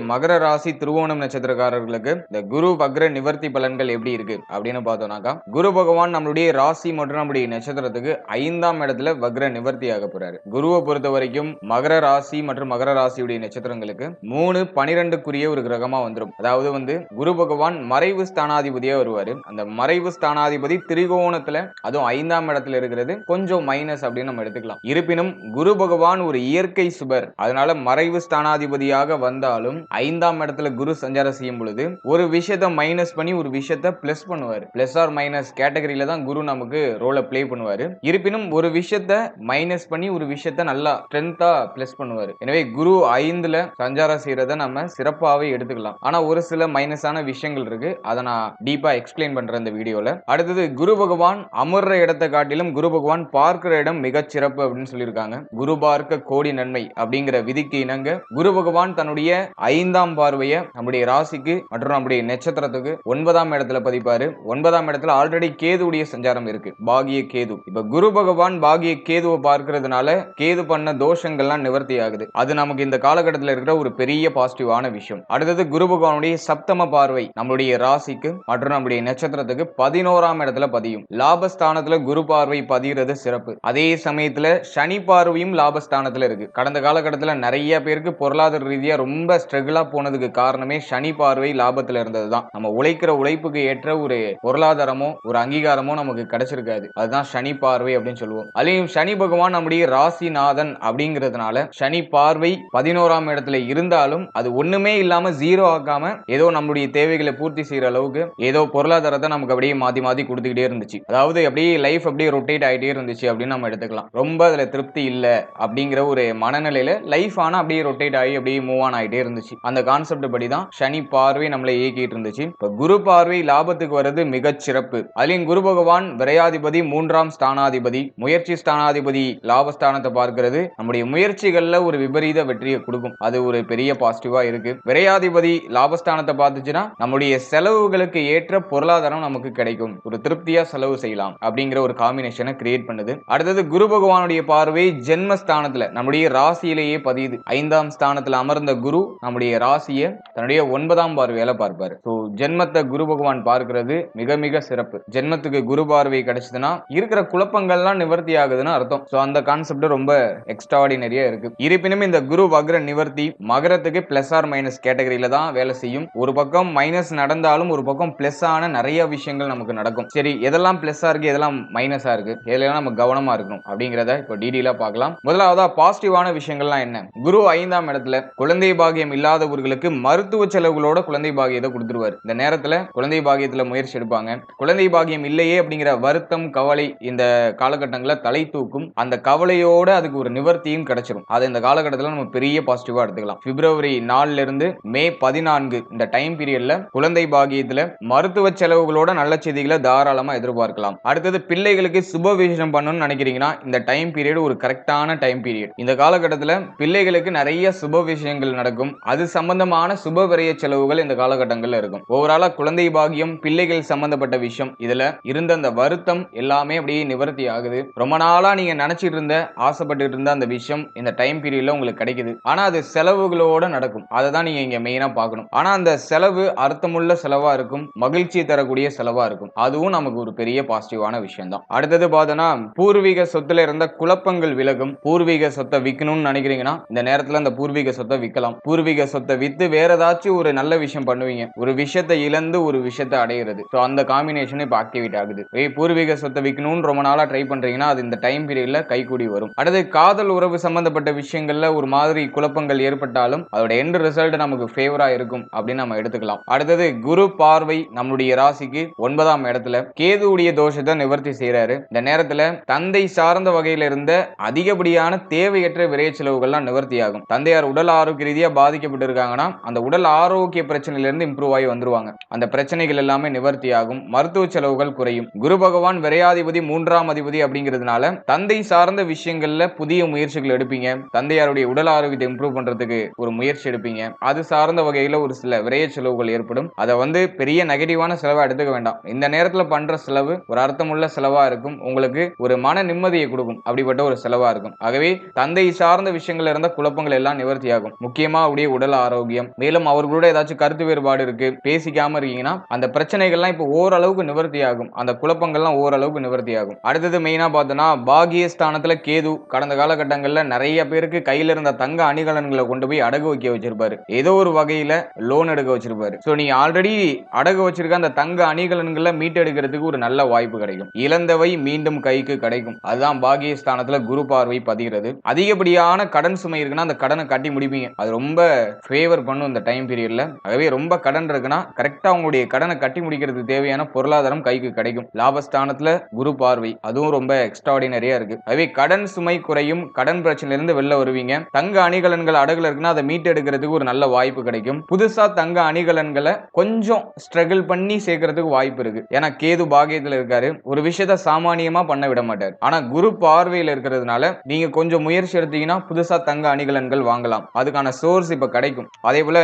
மகர ராசி திருவோணம் நட்சத்திரக்காரர்களுக்கு இந்த குரு வக்ர நிவர்த்தி பலன்கள் எப்படி இருக்கு அப்படின்னு பார்த்தோம்னாக்கா குரு பகவான் நம்மளுடைய ராசி மற்றும் நம்முடைய நட்சத்திரத்துக்கு ஐந்தாம் இடத்துல வக்ர நிவர்த்தி ஆக போறாரு. குருவை பொறுத்த வரைக்கும் மகர ராசி மற்றும் மகர ராசியுடைய நட்சத்திரங்களுக்கு மூணு பனிரெண்டுக்குரிய ஒரு கிரகமா வந்துடும் அதாவது வந்து குரு பகவான் மறைவு ஸ்தானாதிபதியா வருவாரு. அந்த மறைவு ஸ்தானாதிபதி திரிகோணத்துல அதுவும் ஐந்தாம் இடத்துல இருக்கிறது. கொஞ்சம் மைனஸ் அப்படின்னு நம்ம எடுத்துக்கலாம். இருப்பினும் குரு பகவான் ஒரு இயற்கை சுபர். அதனால மறைவு ஸ்தானாதிபதியாக வந்தாலும் ஐந்தாம் இடத்துல குரு சஞ்சாரம் செய்யும் பொழுது ஒரு விஷயத்த மைனஸ் பண்ணி ஒரு விஷயத்த பிளஸ் பண்ணுவார். பிளஸ் ஆர் மைனஸ் கேட்டகரியில தான் குரு நமக்கு ரோலை ப்ளே பண்ணுவார். இருப்பினும் ஒரு விஷயத்த மைனஸ் பண்ணி ஒரு விஷயத்த நல்லா ஸ்ட்ரென்த்தா பிளஸ் பண்ணுவார். எனவே குரு ஐந்துல சஞ்சாரம் செய்யறத நம்ம சிறப்பாகவே எடுத்துக்கலாம். ஆனா ஒரு சில மைனஸான விஷயங்கள் இருக்கு. அதை நான் டீப்பா எக்ஸ்பிளைன் பண்றேன் இந்த வீடியோல. அடுத்தது குரு பகவான் அமர்ற இடத்தை காட்டிலும் குரு பகவான் பார்க்கிற இடம் மிகச் சிறப்பு அப்படின்னு சொல்லியிருக்காங்க. குரு பார்க்க கோடி நன்மை அப்படிங்கிற விதிக்கு இணங்க குரு பகவான் தன்னுடைய ஐந்தாம் பார்வையை நம்முடைய ராசிக்கு மற்றும் நம்முடைய நட்சத்திரத்துக்கு ஒன்பதாம் இடத்துல பதிப்பாரு. ஒன்பதாம் இடத்துல ஆல்ரெடி கேதுவுடைய சஞ்சாரம் இருக்கு. பாகிய கேது. இப்ப குரு பகவான் பாகிய கேதுவை பார்க்கறதுனால கேது பண்ண தோஷங்கள்லாம் நிவர்த்தி ஆகுது. அது நமக்கு இந்த காலகட்டத்தில் இருக்கிற ஒரு பெரிய பாசிட்டிவான விஷயம். அடுத்தது குரு பகவானுடைய சப்தம பார்வை நம்மளுடைய ராசிக்கு மற்றும் நம்முடைய நட்சத்திரத்துக்கு பதினோராம் இடத்துல பதியும். லாபஸ்தானத்துல குரு பார்வை பதிகிறது சிறப்பு. அதே சமயத்துல சனி பார்வையும் லாபஸ்தானத்துல இருக்கு. கடந்த காலகட்டத்தில் நிறைய பேருக்கு பொருளாதார ரீதியா ரொம்ப ஸ்ட்ரகிளாக போனதுக்கு காரணமே சனி பார்வை லாபத்தில் இருந்தது தான் நம்ம உழைக்கிற உழைப்புக்கு ஏற்ற ஒரு பொருளாதாரமோ ஒரு அங்கீகாரமோ நமக்கு கிடைச்சிருக்காது. அதுதான் சனி பார்வை அப்படின்னு சொல்லுவோம். அதுலேயும் சனி பகவான் நம்முடைய ராசிநாதன் அப்படிங்கிறதுனால சனி பார்வை பதினோராம் இடத்துல இருந்தாலும் அது ஒண்ணுமே இல்லாம ஜீரோ ஆக்காம ஏதோ நம்மளுடைய தேவைகளை பூர்த்தி செய்யற அளவுக்கு ஏதோ பொருளாதாரத்தை நமக்கு அப்படியே மாத்தி மாத்தி கொடுத்துக்கிட்டே இருந்துச்சு. அதாவது அப்படியே லைஃப் அப்படியே ரொட்டேட் ஆகிட்டே இருந்துச்சு அப்படின்னு நம்ம எடுத்துக்கலாம். ரொம்ப அதுல திருப்தி இல்லை அப்படிங்கிற ஒரு மனநிலையில லைஃப் ஆனா அப்படியே ரொட்டேட் ஆகி அப்படியே மூவ் ஆன் ஆகிட்டே இருந்துச்சு. இருந்துச்சு. அந்த கான்செப்ட் படி தான் சனி பார்வை நம்மளை இயக்கிட்டு இருந்துச்சு. இப்ப குரு பார்வை லாபத்துக்கு வர்றது மிகச் சிறப்பு. அதுலயும் குரு பகவான் விரையாதிபதி மூன்றாம் ஸ்தானாதிபதி முயற்சி ஸ்தானாதிபதி லாபஸ்தானத்தை பார்க்கிறது நம்முடைய முயற்சிகள்ல ஒரு விபரீத வெற்றியை கொடுக்கும். அது ஒரு பெரிய பாசிட்டிவா இருக்கு. விரையாதிபதி லாபஸ்தானத்தை பார்த்துச்சுன்னா நம்முடைய செலவுகளுக்கு ஏற்ற பொருளாதாரம் நமக்கு கிடைக்கும். ஒரு திருப்தியா செலவு செய்யலாம் அப்படிங்கிற ஒரு காம்பினேஷனை கிரியேட் பண்ணுது. அடுத்தது குரு பகவானுடைய பார்வை ஜென்மஸ்தானத்துல நம்முடைய ராசியிலேயே பதியுது. ஐந்தாம் ஸ்தானத்துல அமர்ந்த குரு நம்ம நம்முடைய ராசியை தன்னுடைய ஒன்பதாம் பார்வையால பார்ப்பார். ஸோ ஜென்மத்தை குரு பகவான் பார்க்கிறது மிக மிக சிறப்பு. ஜென்மத்துக்கு குரு பார்வை கிடைச்சதுன்னா இருக்கிற குழப்பங்கள்லாம் நிவர்த்தி ஆகுதுன்னு அர்த்தம். ஸோ அந்த கான்செப்ட் ரொம்ப எக்ஸ்ட்ராடினரியா இருக்கு. இருப்பினும் இந்த குரு வக்ர நிவர்த்தி மகரத்துக்கு பிளஸ் ஆர் மைனஸ் கேட்டகரியில தான் வேலை செய்யும். ஒரு பக்கம் மைனஸ் நடந்தாலும் ஒரு பக்கம் பிளஸ் ஆன நிறைய விஷயங்கள் நமக்கு நடக்கும். சரி எதெல்லாம் பிளஸ்ஸா இருக்கு எதெல்லாம் மைனஸா இருக்கு எதுலாம் நம்ம கவனமா இருக்கணும் அப்படிங்கிறத இப்போ டீடெயிலா பார்க்கலாம். முதலாவதா பாசிட்டிவான விஷயங்கள்லாம் என்ன? குரு ஐந்தாம் இடத்துல குழந்தை பாகியம் இல்லாதவர்களுக்கு மருத்துவ செலவுகளோட குழந்தை பாகியத்தை கொடுத்துருவார். இந்த நேரத்துல குழந்தை பாகியத்துல முயற்சி எடுப்பாங்க. குழந்தை பாகியம் இல்லையே அப்படிங்கிற வருத்தம் கவலை இந்த காலகட்டங்களில் தலை தூக்கும். அந்த கவலையோட அதுக்கு ஒரு நிவர்த்தியும் கிடைச்சிரும். அதை இந்த காலகட்டத்தில் நம்ம பெரிய பாசிட்டிவா எடுத்துக்கலாம். பிப்ரவரி நாலுல இருந்து மே பதினான்கு இந்த டைம் பீரியட்ல குழந்தை பாகியத்துல மருத்துவ செலவுகளோட நல்ல செய்திகளை தாராளமா எதிர்பார்க்கலாம். அடுத்தது பிள்ளைகளுக்கு சுப விசேஷம் பண்ணணும்னு நினைக்கிறீங்கன்னா இந்த டைம் பீரியட் ஒரு கரெக்டான டைம் பீரியட் இந்த காலகட்டத்தில் பிள்ளைகளுக்கு நிறைய சுப விஷயங்கள் நடக்கும். அது சம்பந்தமான சுப விரய செலவுகள் இந்த காலகட்டங்களில் இருக்கும். ஓவராலா குழந்தை பாகியம் பிள்ளைகள் சம்பந்தப்பட்ட விஷயம் இதுல இருந்த அந்த வருத்தம் எல்லாமே அப்படியே நிவர்த்தி ஆகுது. ரொம்ப நாளா நீங்க நினைச்சிட்டு இருந்த ஆசைப்பட்டு இருந்த அந்த விஷயம் இந்த டைம் பீரியட்ல உங்களுக்கு கிடைக்குது. ஆனா அது செலவுகளோட நடக்கும். அதை தான் நீங்க இங்க மெயினா பார்க்கணும். ஆனா அந்த செலவு அர்த்தமுள்ள செலவா இருக்கும் மகிழ்ச்சி தரக்கூடிய செலவா இருக்கும். அதுவும் நமக்கு ஒரு பெரிய பாசிட்டிவான விஷயம் தான் அடுத்தது பார்த்தோன்னா பூர்வீக சொத்துல இருந்த குழப்பங்கள் விலகும். பூர்வீக சொத்தை விற்கணும்னு நினைக்கிறீங்கன்னா இந்த நேரத்துல அந்த பூர்வீக சொத்தை விற்கலாம் பூர்வீக சொத்தை வித்து வேற ஏதாச்சும் ஒரு நல்ல விஷயம் பண்ணுவீங்க. ஒரு விஷயத்தை இழந்து ஒரு விஷயத்தை அடையிறது. ஸோ அந்த காம்பினேஷன் இப்போ ஆக்டிவேட் ஆகுது பூர்வீக சொத்தை விற்கணும்னு ரொம்ப நாளா ட்ரை பண்றீங்கன்னா அது இந்த டைம் பீரியடில் கைகூடி வரும். அடுத்து காதல் உறவு சம்பந்தப்பட்ட விஷயங்களில் ஒரு மாதிரி குழப்பங்கள் ஏற்பட்டாலும் அதோட எண்ட் ரிசல்ட் நமக்கு ஃபேவராக இருக்கும் அப்படின்னு நம்ம எடுத்துக்கலாம். அடுத்தது குரு பார்வை நம்மளுடைய ராசிக்கு ஒன்பதாம் இடத்துல கேதுவுடைய தோஷத்தை நிவர்த்தி செய்யறாரு இந்த நேரத்தில் தந்தை சார்ந்த வகையில் இருந்த அதிகப்படியான தேவையற்ற விரைய செலவுகள்லாம் நிவர்த்தி ஆகும் தந்தையார் உடல் ஆரோக்கிய ரீதியாக பாதிக்கப்பட்ட இருக்காங்கன்னா அந்த உடல் ஆரோக்கிய பிரச்சனையிலிருந்து இம்ப்ரூவ் ஆகி வந்துருவாங்க. அந்த பிரச்சனைகள் எல்லாமே நிவர்த்தி ஆகும் மருத்துவ செலவுகள் குறையும். குரு பகவான் விரையாதிபதி மூன்றாம் அதிபதி அப்படிங்கிறதுனால தந்தை சார்ந்த விஷயங்கள்ல புதிய முயற்சிகள் எடுப்பீங்க. தந்தையாருடைய உடல் ஆரோக்கியத்தை இம்ப்ரூவ் பண்றதுக்கு ஒரு முயற்சி எடுப்பீங்க. அது சார்ந்த வகையில ஒரு சில விரைய செலவுகள் ஏற்படும். அதை வந்து பெரிய நெகட்டிவான செலவா எடுத்துக்க வேண்டாம். இந்த நேரத்துல பண்ற செலவு ஒரு அர்த்தமுள்ள செலவா இருக்கும். உங்களுக்கு ஒரு மன நிம்மதியை கொடுக்கும். அப்படிப்பட்ட ஒரு செலவா இருக்கும். ஆகவே தந்தை சார்ந்த விஷயங்கள்ல இருந்த குழப்பங்கள் எல்லாம் நிவர்த்தியாகும். முக்கியமா அப்படியே உடல் ஆரோக்கியம். மேலும் அவர்களோட ஏதாச்சும் கருத்து வேறுபாடு இருக்கு பேசிக்காம இருக்கீங்கன்னா அந்த பிரச்சனைகள்லாம் இப்போ ஓரளவுக்கு நிவர்த்தி ஆகும் அந்த குழப்பங்கள்லாம் ஓரளவுக்கு நிவர்த்தி ஆகும் அடுத்தது மெயினா பார்த்தோன்னா பாகியஸ்தானத்துல கேது கடந்த காலகட்டங்களில் நிறைய பேருக்கு கையில இருந்த தங்க அணிகலன்களை கொண்டு போய் அடகு வைக்க வச்சிருப்பாரு. ஏதோ ஒரு வகையில லோன் எடுக்க வச்சிருப்பாரு. ஸோ நீ ஆல்ரெடி அடகு வச்சிருக்க அந்த தங்க அணிகலன்களை மீட்டெடுக்கிறதுக்கு ஒரு நல்ல வாய்ப்பு கிடைக்கும். இழந்தவை மீண்டும் கைக்கு கிடைக்கும். அதுதான் பாகியஸ்தானத்துல குரு பார்வை பதிகிறது. அதிகப்படியான கடன் சுமை இருக்குன்னா அந்த கடனை கட்டி முடிப்பீங்க. அது ரொம்ப ஃபேவர் பண்ணும் இந்த டைம் பீரியட்ல ஆகவே ரொம்ப கடன் இருக்குன்னா கரெக்டா அவங்களுடைய கடனை கட்டி முடிக்கிறது தேவையான பொருளாதாரம் கைக்கு கிடைக்கும். லாபஸ்தானத்துல குரு பார்வை அதுவும் ரொம்ப எக்ஸ்ட்ராடினரியா இருக்கு. ஆகவே கடன் சுமை குறையும் கடன் பிரச்சனையில இருந்து வெளில வருவீங்க. தங்க அணிகலன்கள் அடகுல இருக்குன்னா அதை மீட்டெடுக்கிறதுக்கு ஒரு நல்ல வாய்ப்பு கிடைக்கும். புதுசா தங்க அணிகலன்களை கொஞ்சம் ஸ்ட்ரகிள் பண்ணி சேர்க்கறதுக்கு வாய்ப்பு இருக்கு. ஏன்னா கேது பாகியத்துல இருக்காரு. ஒரு விஷயத்த சாமானியமா பண்ண விட மாட்டார். ஆனா குரு பார்வையில் இருக்கிறதுனால நீங்க கொஞ்சம் முயற்சி எடுத்தீங்கன்னா புதுசா தங்க அணிகலன்கள் வாங்கலாம். அதுக்கான சோர்ஸ் இப்ப கிடைக்கும். அதே போல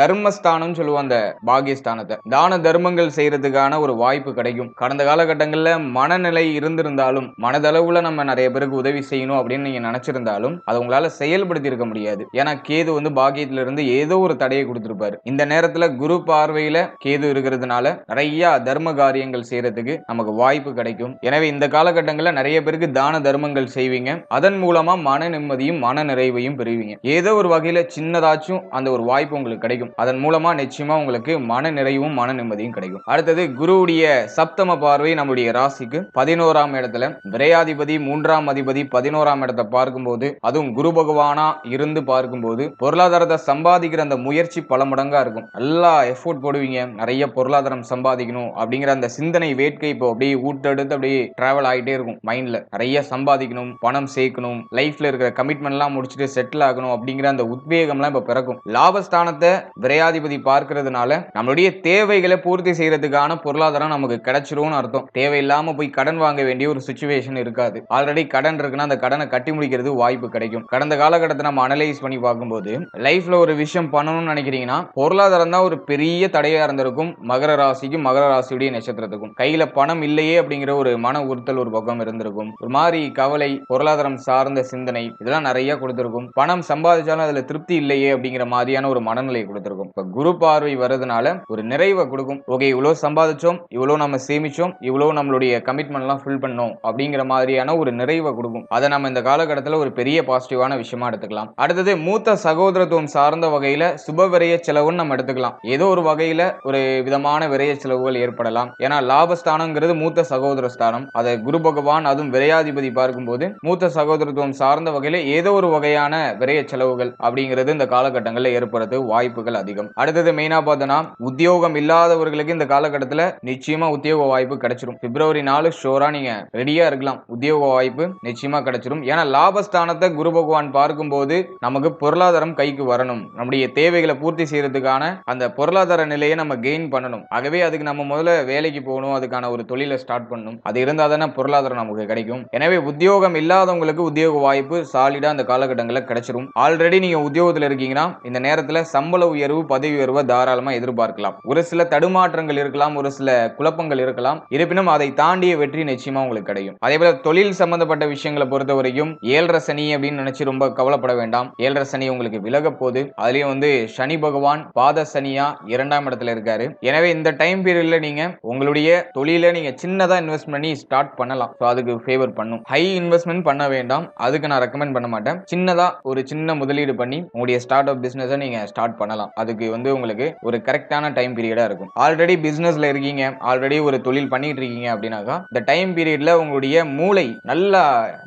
தர்மஸ்தானம் சொல்லுவோம் அந்த பாகியஸ்தானத்தை. தான தர்மங்கள் செய்யறதுக்கான ஒரு வாய்ப்பு கிடைக்கும். கடந்த காலகட்டங்களில் மனநிலை இருந்திருந்தாலும் மனதளவுல நம்ம நிறைய பேருக்கு உதவி செய்யணும் அப்படின்னு நீங்க நினைச்சிருந்தாலும் அதை உங்களால செயல்படுத்தி இருக்க முடியாது. ஏன்னா கேது வந்து பாக்கியத்துல இருந்து ஏதோ ஒரு தடையை கொடுத்திருப்பாரு. இந்த நேரத்துல குரு பார்வையில கேது இருக்கிறதுனால நிறைய தர்ம காரியங்கள் செய்யறதுக்கு நமக்கு வாய்ப்பு கிடைக்கும். எனவே இந்த காலகட்டங்களில் நிறைய பேருக்கு தான தர்மங்கள் செய்வீங்க. அதன் மூலமா மன நிம்மதியும் மன நிறைவையும் பெறுவீங்க. ஏதோ ஒரு வகையில சின்னதாச்சும் அந்த ஒரு வாய்ப்பு உங்களுக்கு கிடைக்கும். அதன் மூலமா நிச்சயமா உங்களுக்கு மன நிறைவும் மன நிம்மதியும் கிடைக்கும். அடுத்தது குருவுடைய சப்தம பார்வை நம்முடைய ராசிக்கு பதினோராம் இடத்துல. விரையாதிபதி மூன்றாம் அதிபதி பதினோராம் இடத்தை பார்க்கும்போது அதுவும் குரு பகவானா இருந்து பார்க்கும்போது பொருளாதாரத்தை சம்பாதிக்கிற அந்த முயற்சி பல மடங்கா இருக்கும். நல்லா எஃபோர்ட் போடுவீங்க. நிறைய பொருளாதாரம் சம்பாதிக்கணும் அப்படிங்கிற அந்த சிந்தனை வேட்கை இப்போ அப்படியே ஊட்டெடுத்து அப்படியே டிராவல் ஆகிட்டே இருக்கும் மைண்ட்ல நிறைய சம்பாதிக்கணும் பணம் சேர்க்கணும் லைஃப்ல இருக்கிற கமிட்மெண்ட்லாம் முடிச்சுட்டு செட்டில் ஆகணும் அப்படிங்கிற அந்த உத்வேகம்லாம் இப்ப நடக்கும். லாபஸ்தானத்தை விரையாதிபதி பார்க்கறதுனால நம்மளுடைய தேவைகளை பூர்த்தி செய்யறதுக்கான பொருளாதாரம் நமக்கு கிடைச்சிரும்னு அர்த்தம். தேவையில்லாம போய் கடன் வாங்க வேண்டிய ஒரு சுச்சுவேஷன் இருக்காது. ஆல்ரெடி கடன் இருக்குன்னா அந்த கடனை கட்டி முடிக்கிறது வாய்ப்பு கிடைக்கும். கடந்த காலகட்டத்தை நம்ம அனலைஸ் பண்ணி பார்க்கும்போது லைஃப்ல ஒரு விஷயம் பண்ணணும்னு நினைக்கிறீங்கன்னா பொருளாதாரம் தான் ஒரு பெரிய தடையா இருந்திருக்கும். மகர ராசிக்கும் மகர ராசியுடைய நட்சத்திரத்துக்கும். கையில பணம் இல்லையே அப்படிங்கிற ஒரு மன உறுத்தல் ஒரு பக்கம் இருந்திருக்கும். ஒரு மாதிரி கவலை பொருளாதாரம் சார்ந்த சிந்தனை இதெல்லாம் நிறைய கொடுத்திருக்கும். பணம் சம்பாதிச்சாலும் அதுல திருப்தி இல்லையே அப்படிங்கிற மாதிரியான ஒரு மனநிலை கொடுத்துருக்கும். இப்போ குரு பார்வை வர்றதுனால ஒரு நிறைவை கொடுக்கும். ஓகே இவ்வளோ சம்பாதிச்சோம் இவ்வளோ நம்ம சேமிச்சோம் இவ்வளோ நம்மளுடைய கமிட்மெண்ட் எல்லாம் ஃபில் பண்ணோம் அப்படிங்கிற மாதிரியான ஒரு நிறைவை கொடுக்கும். அதை நம்ம இந்த காலகட்டத்தில் ஒரு பெரிய பாசிட்டிவான விஷயமா எடுத்துக்கலாம். அடுத்தது மூத்த சகோதரத்துவம் சார்ந்த வகையில் சுப விரைய செலவுன்னு நம்ம எடுத்துக்கலாம். ஏதோ ஒரு வகையில் ஒரு விதமான விரைய செலவுகள் ஏற்படலாம். ஏன்னா லாபஸ்தானங்கிறது மூத்த சகோதர ஸ்தானம். அதை குரு பகவான் அதுவும் விரையாதிபதி பார்க்கும்போது மூத்த சகோதரத்துவம் சார்ந்த வகையில் ஏதோ ஒரு வகையான விரைய செலவுகள் அப்படிங்கிறது இந்த காலகட்டங்களில் ஏற்படுறது வாய்ப்புகள் அதிகம். அடுத்தது மெயினா பார்த்தோன்னா உத்தியோகம் இல்லாதவர்களுக்கு இந்த காலகட்டத்தில் நிச்சயமா உத்தியோக வாய்ப்பு கிடைச்சிரும். பிப்ரவரி நாலு ஷோரா நீங்க ரெடியா இருக்கலாம். உத்தியோக வாய்ப்பு நிச்சயமா கிடைச்சிரும். ஏன்னா லாபஸ்தானத்தை குரு பகவான் பார்க்கும்போது நமக்கு பொருளாதாரம் கைக்கு வரணும். நம்முடைய தேவைகளை பூர்த்தி செய்யறதுக்கான அந்த பொருளாதார நிலையை நம்ம கெயின் பண்ணணும். ஆகவே அதுக்கு நம்ம முதல்ல வேலைக்கு போகணும். அதுக்கான ஒரு தொழிலை ஸ்டார்ட் பண்ணணும். அது இருந்தால் தானே பொருளாதாரம் நமக்கு கிடைக்கும். எனவே உத்தியோகம் இல்லாதவங்களுக்கு உத்தியோக வாய்ப்பு சாலிடா அந்த காலகட்டங்களில் கிடைச்சிரும். ஆல்ரெடி நீங்க உத்தியோகத்தில் இருக்கீங்கன்னா இந்த நேரத்தில் சம்பள உயர்வு பதவி உயர்வை தாராளமா எதிர்பார்க்கலாம். ஒரு சில தடுமாற்றங்கள் இருக்கலாம் ஒரு சில குழப்பங்கள் இருக்கலாம். இருப்பினும் அதை தாண்டிய வெற்றி நிச்சயமா உங்களுக்கு கிடைக்கும் அதே போல தொழில் சம்பந்தப்பட்ட விஷயங்களை பொறுத்த வரைக்கும் ஏழரை சனி அப்படின்னு நினைச்சு ரொம்ப கவலைப்பட வேண்டாம். ஏழரை சனி உங்களுக்கு விலக போகுது. அதுலயும் வந்து சனி பகவான் பாத சனியா இரண்டாம் இடத்துல இருக்காரு. எனவே இந்த டைம் பீரியட்ல நீங்க உங்களுடைய தொழில நீங்க சின்னதா இன்வெஸ்ட் பண்ணி ஸ்டார்ட் பண்ணலாம். ஸோ அதுக்கு ஃபேவர் பண்ணும். ஹை இன்வெஸ்ட்மெண்ட் பண்ண வேண்டாம். அதுக்கு நான் ரெக்கமெண்ட் பண்ண மாட்டேன். சின்னதா ஒரு சின்ன முதலீடு பண்ணி உங்களுடைய ஸ்டார்ட் அப் பிஸ்னஸை நீங்கள் ஸ்டார்ட் பண்ணலாம். அதுக்கு வந்து உங்களுக்கு ஒரு கரெக்டான டைம் பீரியடாக இருக்கும். ஆல்ரெடி பிஸ்னஸில் இருக்கீங்க. ஆல்ரெடி ஒரு தொழில் பண்ணிட்டு இருக்கீங்க அப்படின்னாக்கா இந்த டைம் பீரியடில் உங்களுடைய மூளை நல்லா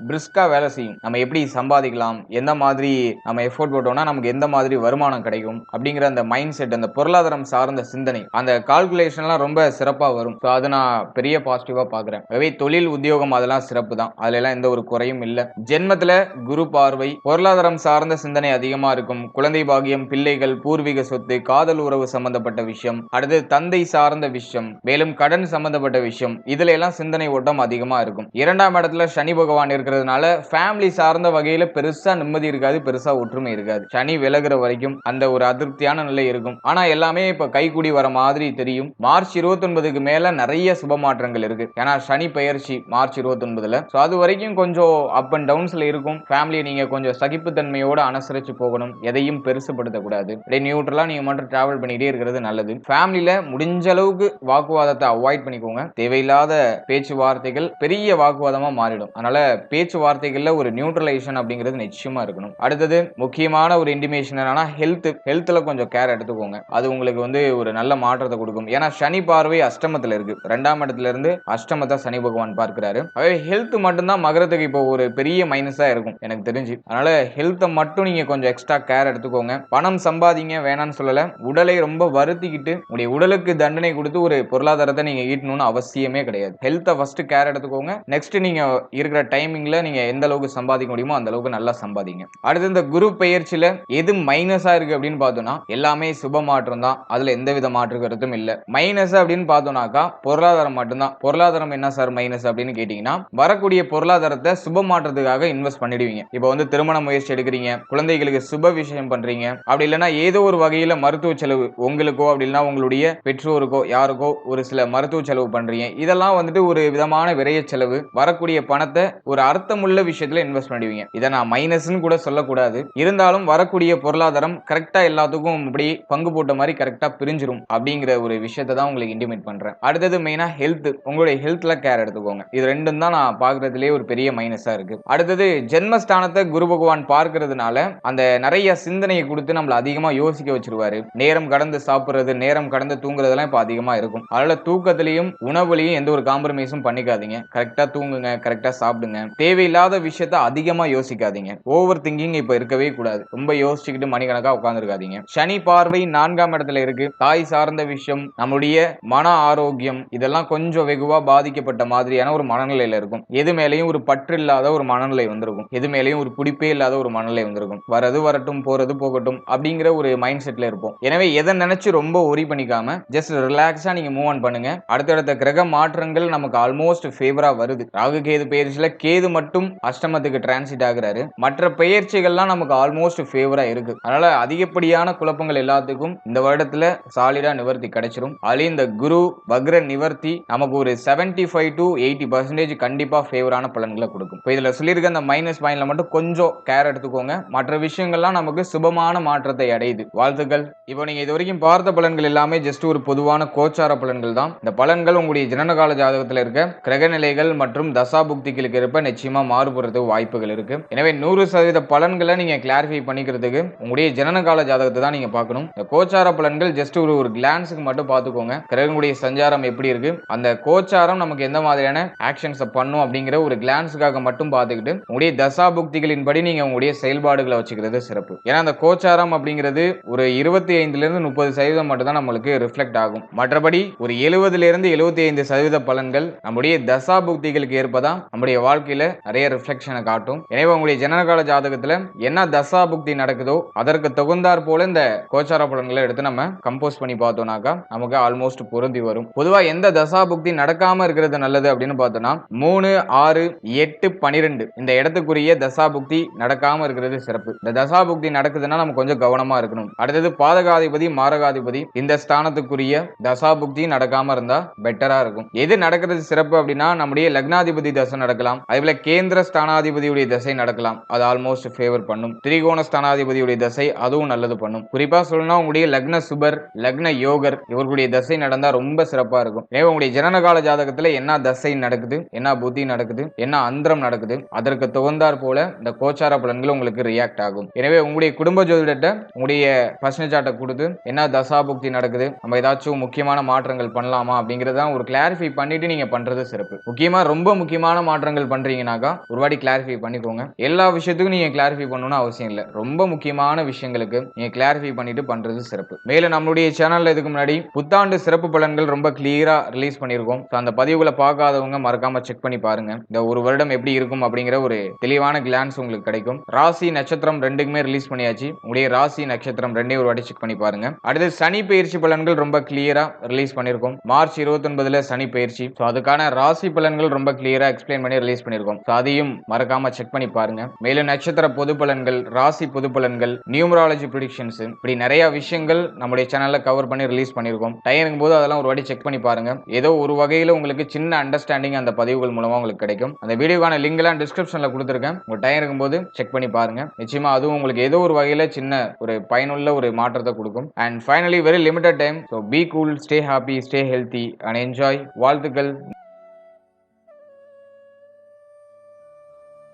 பிரிஸ்காக வேலை செய்யும். நம்ம எப்படி சம்பாதிக்கலாம்? எந்த மாதிரி நம்ம எஃபோர்ட் போட்டோம்னா நமக்கு எந்த மாதிரி வருமானம் கிடைக்கும்? அப்படிங்கிற அந்த மைண்ட் செட் அந்த பொருளாதாரம் சார்ந்த சிந்தனை அந்த கால்குலேஷன்லாம் ரொம்ப சிறப்பாக வரும். ஸோ அதை நான் பெரிய பாசிட்டிவாக பார்க்குறேன். அவை தொழில் உத்தியோகம் அதெல்லாம் சிறப்பு தான். அதுலலாம் எந்த ஒரு குறையும் இல்லை. ஜென்மத்தில் குரு பார்வை பொருளாதாரம் சார்ந்த சிந்தனை அதிகமாக இருக்கும். குழந்தை பாகியம் பிள்ளைகள் பூர்வீக சொத்து காதல் உறவு சம்பந்தப்பட்ட விஷயம் அடுத்து தந்தை சார்ந்த விஷயம் மேலும் கடன் சம்பந்தப்பட்ட விஷயம் இதுல எல்லாம் சிந்தனை ஓட்டம் அதிகமா இருக்கும். இரண்டாம் இடத்துல சனி பகவான் இருக்கிறதுனால ஃபேமிலி சார்ந்த வகையில பெருசா நிம்மதி இருக்காது பெருசா ஒற்றுமை இருக்காது. சனி விலகுற வரைக்கும் அந்த ஒரு அதிருப்தியான நிலை இருக்கும். ஆனா எல்லாமே இப்ப கைகூடி வர மாதிரி தெரியும். மார்ச் 29க்கு மேல நிறைய சுப மாற்றங்கள் இருக்கு. ஏன்னா சனி பெயர்ச்சி மார்ச் 29ல சோ அது வரைக்கும் கொஞ்சம் அப் அண்ட் டவுன்ஸ்ல இருக்கும். ஃபேமிலியை நீங்க கொஞ்சம் சகிப்புத்தன்மையோட அனுசரிச்சு போகணும். எதையும் பெருசுபடுத்தக்கூடாது. அப்படியே நியூட்ரலாக நீங்கள் மட்டும் ட்ராவல் பண்ணிகிட்டே இருக்கிறது நல்லது. ஃபேமிலியில் முடிஞ்ச அளவுக்கு வாக்குவாதத்தை அவாய்ட் பண்ணிக்கோங்க. தேவையில்லாத பேச்சுவார்த்தைகள் பெரிய வாக்குவாதமாக மாறிடும். அதனால் பேச்சுவார்த்தைகளில் ஒரு நியூட்ரலைசேஷன் அப்படிங்கிறது நிச்சயமாக இருக்கணும். அடுத்தது முக்கியமான ஒரு இன்டிமேஷன் என்னன்னா ஹெல்த் ஹெல்த்தில் கொஞ்சம் கேர் எடுத்துக்கோங்க. அது உங்களுக்கு வந்து ஒரு நல்ல மாற்றத்தை கொடுக்கும். ஏன்னா சனி பார்வை அஷ்டமத்தில் இருக்கு. ரெண்டாம் இடத்துல இருந்து அஷ்டமத்தை சனி பகவான் பார்க்கிறாரு. அதே ஹெல்த் மட்டும்தான் மகரத்துக்கு இப்போ ஒரு பெரிய மைனஸாக இருக்கும். எனக்கு தெரிஞ்சு. அதனால ஹெல்த்தை மட்டும் நீங்கள் கொஞ்சம் எக்ஸ்ட்ரா கேர் பார்த்துக்கோங்க பணம் சம்பாதிங்க வேணாம்னு சொல்லலை. உடலை ரொம்ப வருத்திக்கிட்டு உங்களுடைய உடலுக்கு தண்டனை கொடுத்து ஒரு பொருளாதாரத்தை நீங்க ஈட்டணும்னு அவசியமே கிடையாது. ஹெல்த்தை ஃபர்ஸ்ட் கேர் எடுத்துக்கோங்க. நெக்ஸ்ட் நீங்க இருக்கிற டைமிங்ல நீங்க எந்த அளவுக்கு சம்பாதிக்க முடியுமோ அந்த அளவுக்கு நல்லா சம்பாதிங்க. அடுத்து இந்த குரு பெயர்ச்சியில எது மைனஸா இருக்கு அப்படின்னு பார்த்தோம்னா எல்லாமே சுப மாற்றம் தான். அதுல எந்த வித மாற்று கருத்தும் இல்லை. மைனஸ் அப்படின்னு பார்த்தோம்னாக்கா பொருளாதாரம் மட்டும்தான். பொருளாதாரம் என்ன சார் மைனஸ் அப்படின்னு கேட்டீங்கன்னா வரக்கூடிய பொருளாதாரத்தை சுப மாற்றத்துக்காக இன்வெஸ்ட் பண்ணிடுவீங்க. இப்போ வந்து திருமண முயற்சி எடுக்கிறீங்க. குழந்தைகளுக்கு சுப விஷயம் பண்றீங்க. அப்படி இல்லைன்னா ஏதோ ஒரு வகையில மருத்துவ செலவு உங்களுக்கோ அப்படி இல்லைன்னா உங்களுடைய பெற்றோருக்கோ யாருக்கோ ஒரு சில மருத்துவ செலவு பண்றீங்க. இதெல்லாம் வந்துட்டு ஒரு விதமான விரைய செலவு. வரக்கூடிய பணத்தை ஒரு அர்த்தமுள்ள விஷயத்துல இன்வெஸ்ட் பண்ணிடுவீங்க. இதை நான் மைனஸ்ன்னு கூட சொல்லக்கூடாது. இருந்தாலும் வரக்கூடிய பொருளாதாரம் கரெக்டா எல்லாத்துக்கும் இப்படி பங்கு போட்ட மாதிரி கரெக்டா பிரிஞ்சிரும் அப்படிங்கிற ஒரு விஷயத்தை தான் உங்களுக்கு இன்டிமேட் பண்றேன். அடுத்தது மெயினா ஹெல்த் உங்களுடைய ஹெல்த்ல கேர் எடுத்துக்கோங்க. இது ரெண்டும் தான் நான் பாக்குறதுலயே ஒரு பெரிய மைனஸா இருக்கு. அடுத்தது ஜென்மஸ்தானத்தை குரு பகவான் பார்க்கறதுனால அந்த நிறைய சிந்தனை சிந்தனையை கொடுத்து நம்மளை அதிகமா யோசிக்க வச்சிருவாரு. நேரம் கடந்து சாப்பிடுறது நேரம் கடந்து தூங்குறதெல்லாம் இப்போ அதிகமா இருக்கும். அதனால தூக்கத்திலையும் உணவுலையும் எந்த ஒரு காம்ப்ரமைஸும் பண்ணிக்காதீங்க. கரெக்டா தூங்குங்க கரெக்டா சாப்பிடுங்க. தேவையில்லாத விஷயத்த அதிகமா யோசிக்காதீங்க. ஓவர் திங்கிங் இப்ப இருக்கவே கூடாது. ரொம்ப யோசிச்சுக்கிட்டு மணிக்கணக்கா உட்காந்துருக்காதீங்க சனி பார்வை நான்காம் இடத்துல இருக்கு. தாய் சார்ந்த விஷயம் நம்முடைய மன ஆரோக்கியம் இதெல்லாம் கொஞ்சம் வெகுவா பாதிக்கப்பட்ட மாதிரியான ஒரு மனநிலையில இருக்கும். எது மேலேயும் ஒரு பற்று இல்லாத ஒரு மனநிலை வந்திருக்கும். எது மேலேயும் ஒரு பிடிப்பே இல்லாத ஒரு மனநிலை வந்திருக்கும். வரது வரட்டும் போறது போகட்டும் அப்படிங்கிற ஒரு மைண்ட் செட்ல இருப்போம். எனவே எதை நினைச்சு ரொம்ப ஒரி பண்ணிக்காம ஜஸ்ட் ரிலாக்ஸா நீங்க மூவ் ஆன் பண்ணுங்க. அடுத்தடுத்த கிரக மாற்றங்கள் நமக்கு ஆல்மோஸ்ட் ஃபேவரா வருது. ராகு கேது பெயர்ச்சியில கேது மட்டும் அஷ்டமத்துக்கு டிரான்சிட் ஆகுறாரு. மற்ற பெயர்ச்சிகள்லாம் நமக்கு ஆல்மோஸ்ட் ஃபேவரா இருக்கு. அதனால அதிகப்படியான குழப்பங்கள் எல்லாத்துக்கும் இந்த வருடத்துல சாலிடா நிவர்த்தி கிடைச்சிரும். அதுலயும் இந்த குரு வக்ர நிவர்த்தி நமக்கு ஒரு 75 ஃபைவ் டு எயிட்டி பர்சன்டேஜ் கண்டிப்பா ஃபேவரான பலன்களை கொடுக்கும். இப்போ இதுல சொல்லியிருக்க அந்த மைனஸ் பாயிண்ட்ல மட்டும் கொஞ்சம் கேர் எடுத்துக்கோங்க. மற்ற விஷயங்கள்லாம் நமக்கு சுபம் சுபமான மாற்றத்தை அடையுது. வாழ்த்துக்கள். இப்போ நீங்க இது வரைக்கும் பார்த்த பலன்கள் எல்லாமே ஜஸ்ட் ஒரு பொதுவான கோச்சார பலன்கள் தான். இந்த பலன்கள் உங்களுடைய ஜனனகால ஜாதகத்தில் இருக்க கிரக நிலைகள் மற்றும் தசாபுக்திகளுக்கு இருப்ப நிச்சயமா மாறுபடுறதுக்கு வாய்ப்புகள் இருக்கு. எனவே நூறு சதவீத பலன்களை நீங்க கிளாரிஃபை பண்ணிக்கிறதுக்கு உங்களுடைய ஜனனகால ஜாதகத்தை தான் நீங்க பார்க்கணும். இந்த கோச்சார பலன்கள் ஜஸ்ட் ஒரு ஒரு கிளான்ஸுக்கு மட்டும் பார்த்துக்கோங்க. கிரகங்களுடைய சஞ்சாரம் எப்படி இருக்கு? அந்த கோச்சாரம் நமக்கு எந்த மாதிரியான ஆக்ஷன்ஸை பண்ணும் அப்படிங்கிற ஒரு கிளான்ஸுக்காக மட்டும் பார்த்துக்கிட்டு உங்களுடைய தசாபுக்திகளின் படி நீங்க உங்களுடைய செயல்பாடுகளை வச்சுக்கிறது சிறப்பு. ஏன்னா அந்த கோச்சாரம் அப்படிங்கிறது ஒரு இருபத்தி ஐந்துலேருந்து முப்பது சதவீதம் மட்டும் தான் நம்மளுக்கு ரிஃப்ளெக்ட் ஆகும். மற்றபடி ஒரு எழுபதுலேருந்து எழுபத்தி ஐந்து சதவீத பலன்கள் நம்முடைய தசா புக்திகளுக்கு ஏற்பதான் நம்முடைய வாழ்க்கையில் நிறைய ரிஃப்ளெக்ஷனை காட்டும். எனவே உங்களுடைய ஜனனகால ஜாதகத்தில் என்ன தசா புக்தி நடக்குதோ அதற்கு தகுந்தாற் போல இந்த கோச்சார பலன்களை எடுத்து நம்ம கம்போஸ் பண்ணி பார்த்தோம்னாக்கா நமக்கு ஆல்மோஸ்ட் பொருந்தி வரும். பொதுவா எந்த தசா புக்தி நடக்காம இருக்கிறது நல்லது அப்படின்னு பார்த்தோம்னா மூணு ஆறு எட்டு பனிரெண்டு இந்த இடத்துக்குரிய தசா புக்தி நடக்காம இருக்கிறது சிறப்பு. இந்த தசா புக்தி நடக்குதுன்னா நம்ம கொஞ்சம் கவனமா இருக்கணும். அடுத்தது பாதகாதிபதி மாரகாதிபதி இந்த ஸ்தானத்துக்குரிய தசாபுக்தி நடக்காம இருந்தா பெட்டரா இருக்கும். எது நடக்கிறது சிறப்பு அப்படின்னா நம்முடைய லக்னாதிபதி தசை நடக்கலாம். அதே போல கேந்திர ஸ்தானாதிபதியுடைய தசை நடக்கலாம். அது ஆல்மோஸ்ட் ஃபேவர் பண்ணும். திரிகோண ஸ்தானாதிபதியுடைய தசை அதுவும் நல்லது பண்ணும். குறிப்பா சொல்லணும்னா உங்களுடைய லக்ன சுபர் லக்ன யோகர் இவர்களுடைய தசை நடந்தா ரொம்ப சிறப்பா இருக்கும். எனவே உங்களுடைய ஜனனகால ஜாதகத்துல என்ன தசை நடக்குது என்ன புத்தி நடக்குது என்ன அந்தரம் நடக்குது அதற்கு தகுந்தாற் போல இந்த கோச்சார பலன்கள் உங்களுக்கு ரியாக்ட் ஆகும். எனவே உங்களுடைய குடும்ப ஜோதிடத்தை உங்களுடைய பர்சனல் சார்ட்டை கொடுத்து என்ன தசாபுக்தி நடக்குது நம்ம ஏதாச்சும் முக்கியமான மாற்றங்கள் பண்ணலாமா அப்படிங்கிறத ஒரு கிளாரிஃபை பண்ணிட்டு நீங்க பண்றது சிறப்பு. முக்கியமா ரொம்ப முக்கியமான மாற்றங்கள் பண்றீங்கனாக்கா ஒரு வாட்டி கிளாரிஃபை பண்ணிக்கோங்க. எல்லா விஷயத்துக்கும் நீங்க கிளாரிஃபை பண்ணணும்னு அவசியம் இல்லை. ரொம்ப முக்கியமான விஷயங்களுக்கு நீங்க கிளாரிஃபை பண்ணிட்டு பண்றது சிறப்பு. மேலும் நம்மளுடைய சேனல்ல இதுக்கு முன்னாடி புத்தாண்டு சிறப்பு பலன்கள் ரொம்ப கிளியரா ரிலீஸ் பண்ணியிருக்கோம். அந்த பதிவுகளை பார்க்காதவங்க மறக்காம செக் பண்ணி பாருங்க. இந்த ஒரு வருடம் எப்படி இருக்கும் அப்படிங்கிற ஒரு தெளிவான கிளான்ஸ் உங்களுக்கு கிடைக்கும். ராசி நட்சத்திரம் ரெண்டுக்குமே ரிலீஸ் பண்ணியாச்சு. உங்களுடைய ராசி நட்சத்திரம் ரெண்டே ஒரு வாட்டி செக் பண்ணி பாருங்க. அடுத்து சனி பயிற்சி பலன்கள் ரொம்ப கிளியரா ரிலீஸ் பண்ணிருக்கோம். மார்ச் இருபத்தொன்பதுல சனி பயிற்சி. ஸோ அதுக்கான ராசி பலன்கள் ரொம்ப கிளியரா எக்ஸ்பிளைன் பண்ணி ரிலீஸ் பண்ணிருக்கோம். ஸோ அதையும் மறக்காம செக் பண்ணி பாருங்க. மேலும் நட்சத்திர பொது பலன்கள் ராசி பொது பலன்கள் நியூமராலஜி ப்ரிடிக்ஷன்ஸ் இப்படி நிறைய விஷயங்கள் நம்முடைய சேனல்ல கவர் பண்ணி ரிலீஸ் பண்ணிருக்கோம். டைம் போது அதெல்லாம் ஒரு வாட்டி செக் பண்ணி பாருங்க. ஏதோ ஒரு வகையில் உங்களுக்கு சின்ன அண்டர்ஸ்டாண்டிங் அந்த பதிவுகள் மூலமா உங்களுக்கு கிடைக்கும். அந்த வீடியோக்கான லிங்க் எல்லாம் டிஸ்கிரிப்ஷன்ல கொடுத்துருக்கேன். உங்க டைம் இருக்கும்போது செக் பண்ணி பாருங்க. நிச்சயமா அதுவும் உங்களுக்கு ஏதோ ஒரு வகையில் சின்ன ஒரு பயனுள்ள ஒரு மாற்றத்தை கொடுக்கும். And finally very limited time so be cool stay happy stay healthy and enjoy வாழ்த்துக்கள்.